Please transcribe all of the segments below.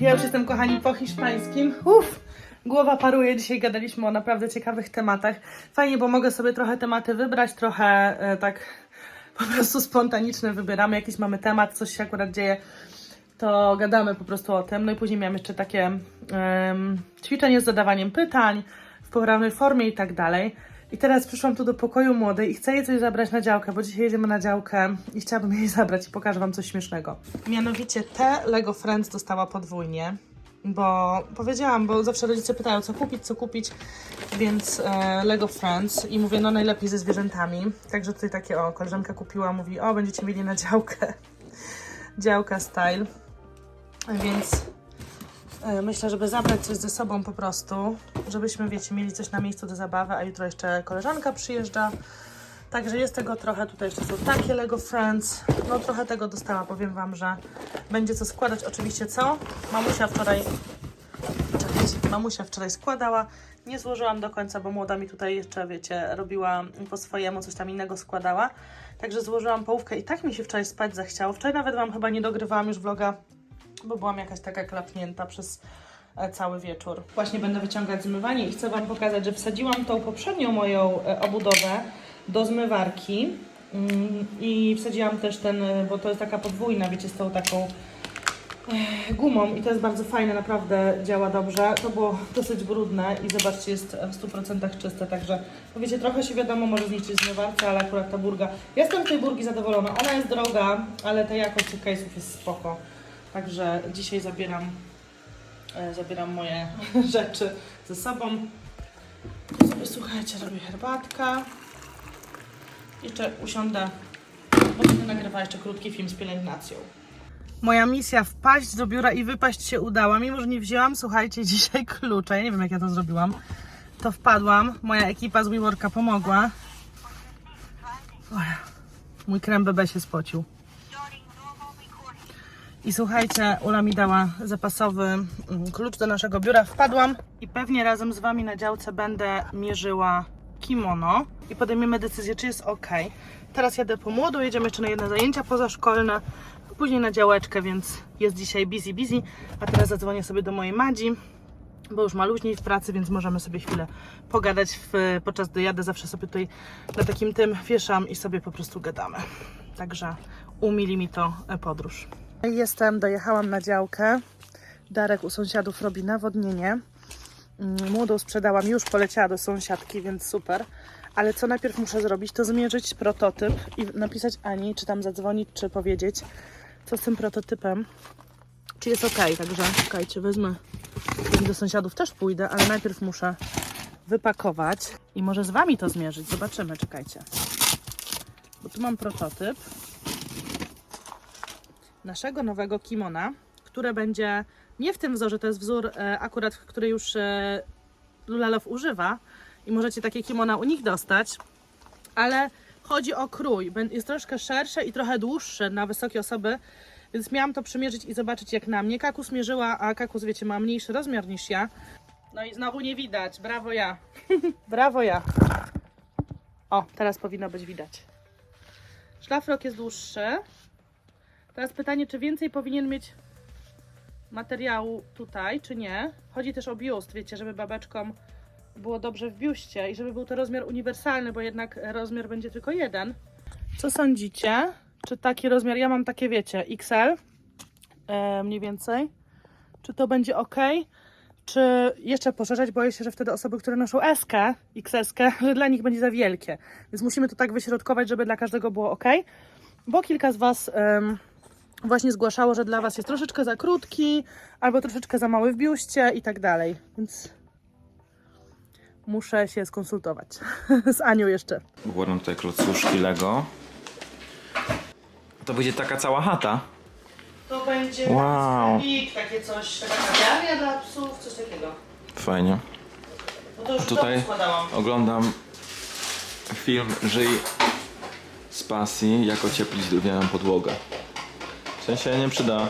Ja już jestem, kochani, po hiszpańskim. Uff, głowa paruje. Dzisiaj gadaliśmy o naprawdę ciekawych tematach. Fajnie, bo mogę sobie trochę tematy wybrać, trochę e, tak po prostu spontaniczne wybieramy. Jakiś mamy temat, coś się akurat dzieje, to gadamy po prostu o tym. No i później miałem jeszcze takie em, ćwiczenie z zadawaniem pytań w poprawnej formie i tak dalej. I teraz przyszłam tu do pokoju młodej i chcę jej coś zabrać na działkę, bo dzisiaj jedziemy na działkę i chciałabym jej zabrać i pokażę Wam coś śmiesznego. Mianowicie te Lego Friends dostała podwójnie, bo powiedziałam, bo zawsze rodzice pytają, co kupić, co kupić, więc e, Lego Friends i mówię, no najlepiej ze zwierzętami. Także tutaj takie, o, koleżanka kupiła, mówi, o, będziecie mieli na działkę. Działka style. Więc myślę, żeby zabrać coś ze sobą po prostu, żebyśmy, wiecie, mieli coś na miejscu do zabawy, a jutro jeszcze koleżanka przyjeżdża. Także jest tego trochę, tutaj jeszcze są takie Lego Friends. No trochę tego dostała, powiem Wam, że będzie co składać. Oczywiście co? Mamusia wczoraj, czekajcie, mamusia wczoraj składała. Nie złożyłam do końca, bo młoda mi tutaj jeszcze, wiecie, robiła po swojemu, coś tam innego składała. Także złożyłam połówkę i tak mi się wczoraj spać zachciało. Wczoraj nawet Wam chyba nie dogrywałam już vloga, bo byłam jakaś taka klapnięta przez e, cały wieczór. Właśnie będę wyciągać zmywanie i chcę Wam pokazać, że wsadziłam tą poprzednią moją e, obudowę do zmywarki Mm, i wsadziłam też ten, e, bo to jest taka podwójna, wiecie, z tą taką gumą i to jest bardzo fajne, naprawdę działa dobrze. To było dosyć brudne i zobaczcie, jest w 100% czyste, także powiecie, trochę się wiadomo może zniszczyć zmywarce, ale akurat ta burga, ja jestem tej burgi zadowolona. Ona jest droga, ale ta jakość tych case'ów jest spoko. Także dzisiaj zabieram, e, zabieram moje rzeczy ze sobą. Sobie, słuchajcie, robię herbatka. Jeszcze usiądę, bo będę nagrywała jeszcze krótki film z pielęgnacją. Moja misja wpaść do biura i wypaść się udała. Mimo, że nie wzięłam, słuchajcie, dzisiaj klucze. Ja nie wiem, jak ja to zrobiłam. To wpadłam. Moja ekipa z WeWorka pomogła. Oj, mój krem bebe się spocił. I słuchajcie, Ula mi dała zapasowy mm, klucz do naszego biura. Wpadłam i pewnie razem z Wami na działce będę mierzyła kimono i podejmiemy decyzję, czy jest ok. Teraz jadę po młodu, jedziemy jeszcze na jedne zajęcia pozaszkolne, a później na działeczkę, więc jest dzisiaj busy, busy. A teraz zadzwonię sobie do mojej Madzi, bo już ma luźniej w pracy, więc możemy sobie chwilę pogadać w, podczas gdy jadę. Zawsze sobie tutaj na takim tym wieszam i sobie po prostu gadamy. Także umili mi to e, podróż. Jestem, dojechałam na działkę. Darek u sąsiadów robi nawodnienie. Mm, Młodą sprzedałam, już poleciała do sąsiadki, więc super. Ale co najpierw muszę zrobić, to zmierzyć prototyp i napisać Ani, czy tam zadzwonić, czy powiedzieć, co z tym prototypem. Czy jest ok, także czekajcie, wezmę. Do sąsiadów też pójdę, ale najpierw muszę wypakować i może z Wami to zmierzyć. Zobaczymy, czekajcie. Bo tu mam prototyp naszego nowego kimona, które będzie nie w tym wzorze, to jest wzór e, akurat, który już e, Lulalow używa i możecie takie kimona u nich dostać, ale chodzi o krój. Jest troszkę szersze i trochę dłuższe na wysokie osoby, więc miałam to przymierzyć i zobaczyć jak na mnie. Kakus mierzyła, a Kakus wiecie ma mniejszy rozmiar niż ja. No i znowu nie widać. Brawo ja. Brawo ja. O, teraz powinno być widać. Szlafrok jest dłuższy. Teraz pytanie, czy więcej powinien mieć materiału tutaj, czy nie. Chodzi też o biust, wiecie, żeby babeczkom było dobrze w biuście i żeby był to rozmiar uniwersalny, bo jednak rozmiar będzie tylko jeden. Co sądzicie? Czy taki rozmiar, ja mam takie, wiecie, XL e, mniej więcej. Czy to będzie ok? Czy jeszcze poszerzać? Boję się, że wtedy osoby, które noszą S, XS, że dla nich będzie za wielkie. Więc musimy to tak wyśrodkować, żeby dla każdego było ok. Bo kilka z Was właśnie zgłaszało, że dla Was jest troszeczkę za krótki, albo troszeczkę za mały w biuście i tak dalej. Więc muszę się skonsultować z Anią jeszcze. Układam tutaj klocuszki Lego. To będzie taka cała chata. To będzie Wow. sklepik, takie coś, taka kawiarnia dla psów, coś takiego. Fajnie. No to już Tutaj oglądam film Żyj z pasji, jak ocieplić drewnianą podłogę. W sensie nie przyda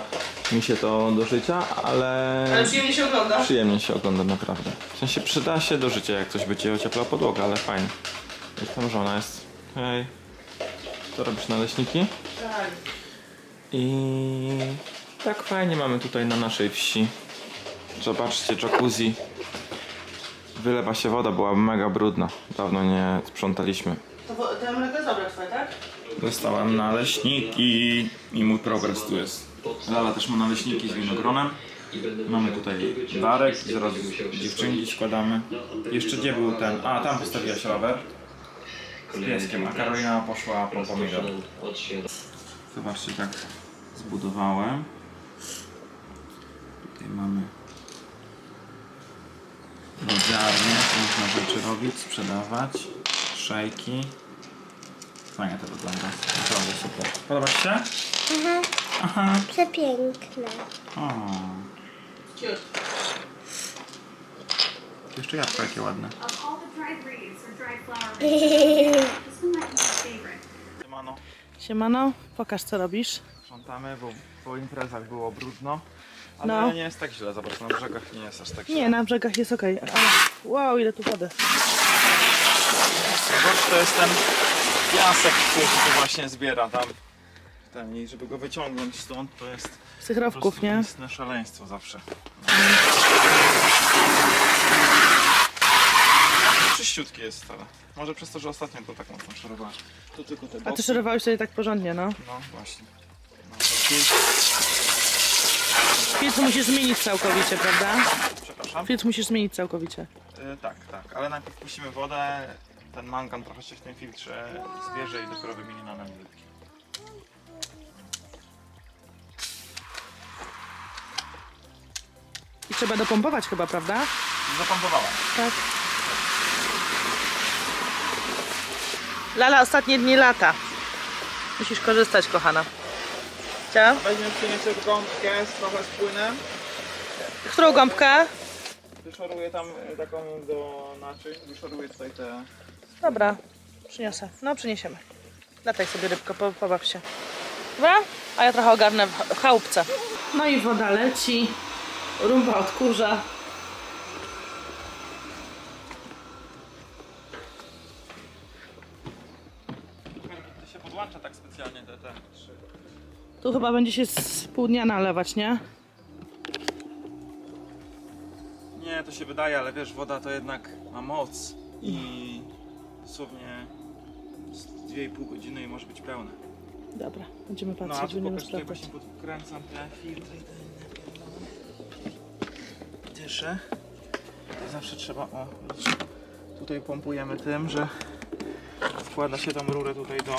mi się to do życia, ale Ale przyjemnie się ogląda. przyjemnie się ogląda naprawdę. W sensie przyda się do życia, jak ktoś będzie ocieplał podłogę, ale fajnie. Jak tam żona jest. Hej. To robisz naleśniki? Tak. I tak fajnie mamy tutaj na naszej wsi. Zobaczcie, jacuzzi. Wylewa się woda, była mega brudna. Dawno nie sprzątaliśmy. To, wo- to mleko jest dobre twoje, tak? Dostałem naleśniki i mój progres tu jest. Lala też ma naleśniki z winogronem. Mamy tutaj darek, zaraz dziewczynki składamy. Jeszcze gdzie był ten? A, tam postawiłaś rower z pieskiem, a Karolina poszła po pomidor. Zobaczcie, tak zbudowałem. Tutaj mamy lodziarnię, można rzeczy robić, sprzedawać, szejki. Fajnie to wygląda, naprawdę super. Podoba Ci się? Aha. Przepiękne. O, jeszcze jabłka jakie ładne. Of all the dried leaves or dried flower, this one might be my favorite. Siemano, Siemano, pokaż co robisz. sprzątamy, bo po imprezach było brudno. Ale No. nie jest tak źle, zobacz, na brzegach nie jest aż tak źle. Nie, na brzegach jest ok, ale wow, ile tu wody. Zobacz, to jest ten piasek, który się tu właśnie zbiera tam. Ten, I żeby go wyciągnąć stąd, to jest Z po tych rowków, prostu nie? istne szaleństwo zawsze. Czyściutki jest wcale. Może przez to, że ostatnio to tak mocno szorowałem. To tylko te A boki. ty szerowałeś sobie tak porządnie, no. No właśnie. No, to filtr, Filtr musisz zmienić całkowicie, prawda? przepraszam. Filtr musisz zmienić całkowicie. Y, tak, tak, ale najpierw puścimy wodę, ten mangan trochę się w tym filtrze zbierze i dopiero wymieni na nagrytki. I trzeba dopompować chyba, prawda? Zapompowałem. Tak. Lala, ostatnie dni lata. Musisz korzystać, kochana. Cia? Weźmiemy przyniesie gąbkę z trochę z płynem. Którą gąbkę? Wyszoruję tam y, taką do naczyń, wyszoruję tutaj te... Dobra, przyniosę. No, przyniesiemy. Lataj sobie rybko, po, pobaw się. Dobra? A ja trochę ogarnę w, w chałupce. No i woda leci. Rumba odkurza. To się podłącza tak specjalnie te, te trzy. Tu chyba będzie się z pół dnia nalewać, nie? Nie, to się wydaje, ale wiesz, woda to jednak ma moc i dosłownie z 2,5 godziny i może być pełna. Dobra, będziemy No a patrzeć, tu będziemy pokaż, tutaj sprawdzać. właśnie podkręcam te filtry i te Dyszę. To zawsze trzeba, o widzisz, tutaj pompujemy tym, że wkłada się tą rurę tutaj do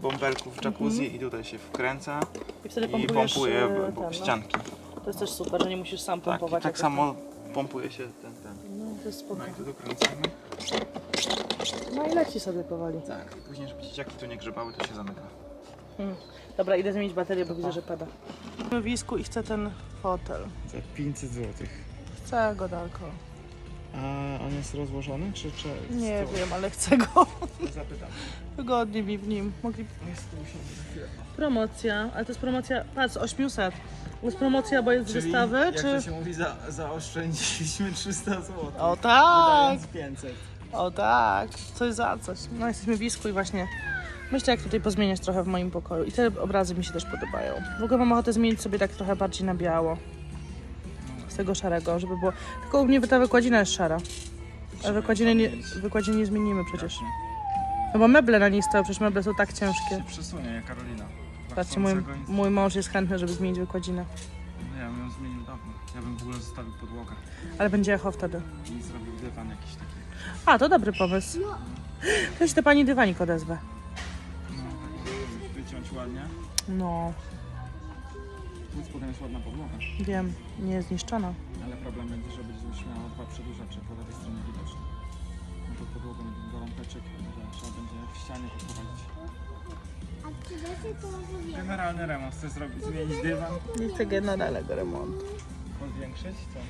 bąbelków jacuzzi i tutaj się wkręca I wtedy i pompujesz pompuje e, ten, no. ścianki. To jest też super, że nie musisz sam Tak, i pompować. tak jakoś samo pompuje się ten, ten. No, to jest spoko. No i tu dokręcamy. No i leci sobie powoli. Tak, i później, żeby dzieciaki tu nie grzebały, to się zamyka. Hmm. Dobra, idę zmienić baterię, bo widzę, że pada. W wisku i chcę ten fotel. Za 500 zł. Chcę go daleko. A on jest rozłożony, czy... czy Nie wiem, ale chcę go. Zapytam. Wygodnie mi w nim. Mogli... Promocja, ale to jest promocja, patrz, 800. To jest promocja, bo jest z wystawy, jak czy... to się mówi, za, zaoszczędziliśmy 300 zł. O tak, Wydając 500. o tak, coś za coś. No jesteśmy w wisku i właśnie myślę, jak tutaj pozmieniać trochę w moim pokoju. I te obrazy mi się też podobają. W ogóle mam ochotę zmienić sobie tak trochę bardziej na biało. Z tego szarego, żeby było... Tylko u mnie ta wykładzina jest szara. Ale wykładziny nie, wykładziny nie zmienimy przecież. No bo meble na niej stoją, przecież meble są tak ciężkie. Przesunie jak Karolina. Patrzcie, mój, mój mąż jest chętny, żeby zmienić wykładzinę. No ja bym ją zmienił dawno. Ja bym w ogóle zostawił podłogę Ale będzie echo wtedy. i zrobił dywan jakiś taki. A, to dobry pomysł. To się do pani dywanik odezwę. Wyciąć ładnie. No, Tu spodem jest ładna podłoga. wiem, nie jest zniszczona. Ale problem będzie, że będziesz miała dwa przedłużacze po lewej stronie widoczne. No to podłogą do lampeczek, że trzeba będzie w ścianie podprowadzić. A czy da się to? Generalny remont. Chcesz zrobić, zmienić dywan? Nie chcę generalnego remontu. Powiększyć? Co?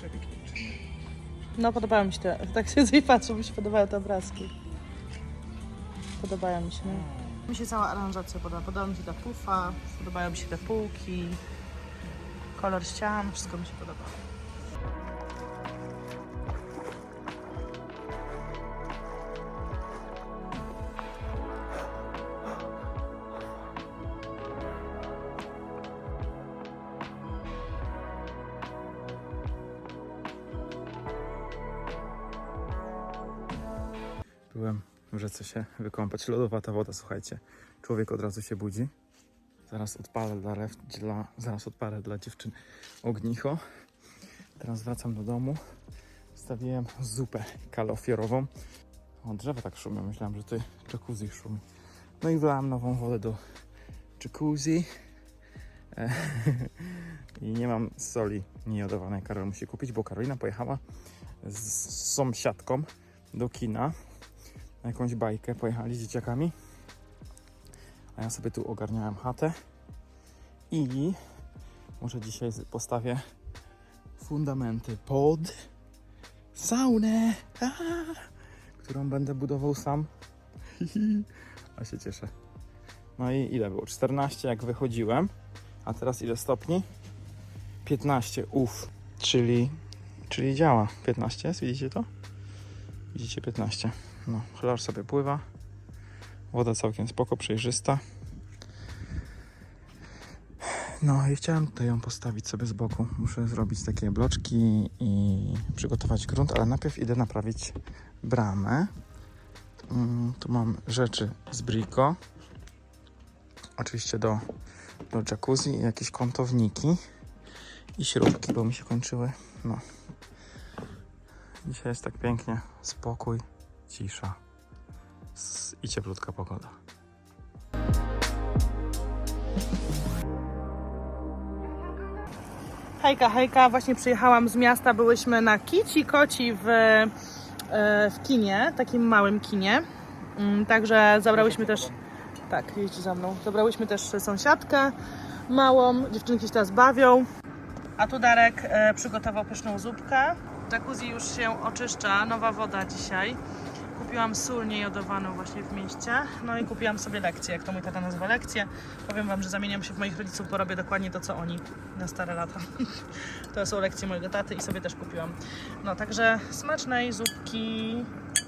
Czy nie? No, podobają mi się te, tak siedzę i patrzę, mi się podobają te obrazki. Podobają mi się, no. Mi się cała aranżacja podoba. Podoba mi się ta pufa, podobają mi się te półki, kolor ścian, wszystko mi się podoba. Byłem w rzece się wykąpać. Lodowata woda, słuchajcie. Człowiek od razu się budzi. Zaraz odpalę dla, dla, zaraz odpalę dla dziewczyn ognicho. Teraz wracam do domu. Stawiłem zupę kalofiorową. O, drzewa tak szumią. Myślałem, że tutaj jacuzzi szumi. No i wlałem nową wodę do jacuzzi. E, I nie mam soli niejodowanej. Karol musi kupić, bo Karolina pojechała z sąsiadką do kina. Na jakąś bajkę pojechali z dzieciakami. A ja sobie tu ogarniałem chatę. I może dzisiaj postawię fundamenty pod saunę, a, którą będę budował sam. A się cieszę. No i ile było? 14 jak wychodziłem. A teraz ile stopni? 15, uff. Czyli, czyli działa. 15 jest, widzicie to? Widzicie 15. No, chlar sobie pływa. Woda całkiem spoko, przejrzysta. No i chciałem tutaj ją postawić sobie z boku. Muszę zrobić takie bloczki i przygotować grunt, ale najpierw idę naprawić bramę. Mm, tu mam rzeczy z Brico. Oczywiście do, do jacuzzi jakieś kątowniki i śrubki, bo mi się kończyły. No. Dzisiaj jest tak pięknie, spokój, cisza i cieplutka pogoda. Hejka, hejka, właśnie przyjechałam z miasta, byłyśmy na Kici Koci w, e, w kinie, takim małym kinie. Mm, Także zabrałyśmy też, tak, jeździ za mną, zabrałyśmy też sąsiadkę małą, dziewczynki się teraz bawią. A tu Darek e, przygotował pyszną zupkę. Jacuzzi już się oczyszcza, nowa woda dzisiaj. Kupiłam sól niejodowaną właśnie w mieście. No i kupiłam sobie lekcję, jak to mój tata nazywa lekcję. Powiem wam, że zamieniam się w moich rodziców, bo robię dokładnie to, co oni na stare lata. to są lekcje mojego taty i sobie też kupiłam. No także smacznej zupki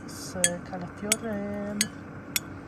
z kalafiorem.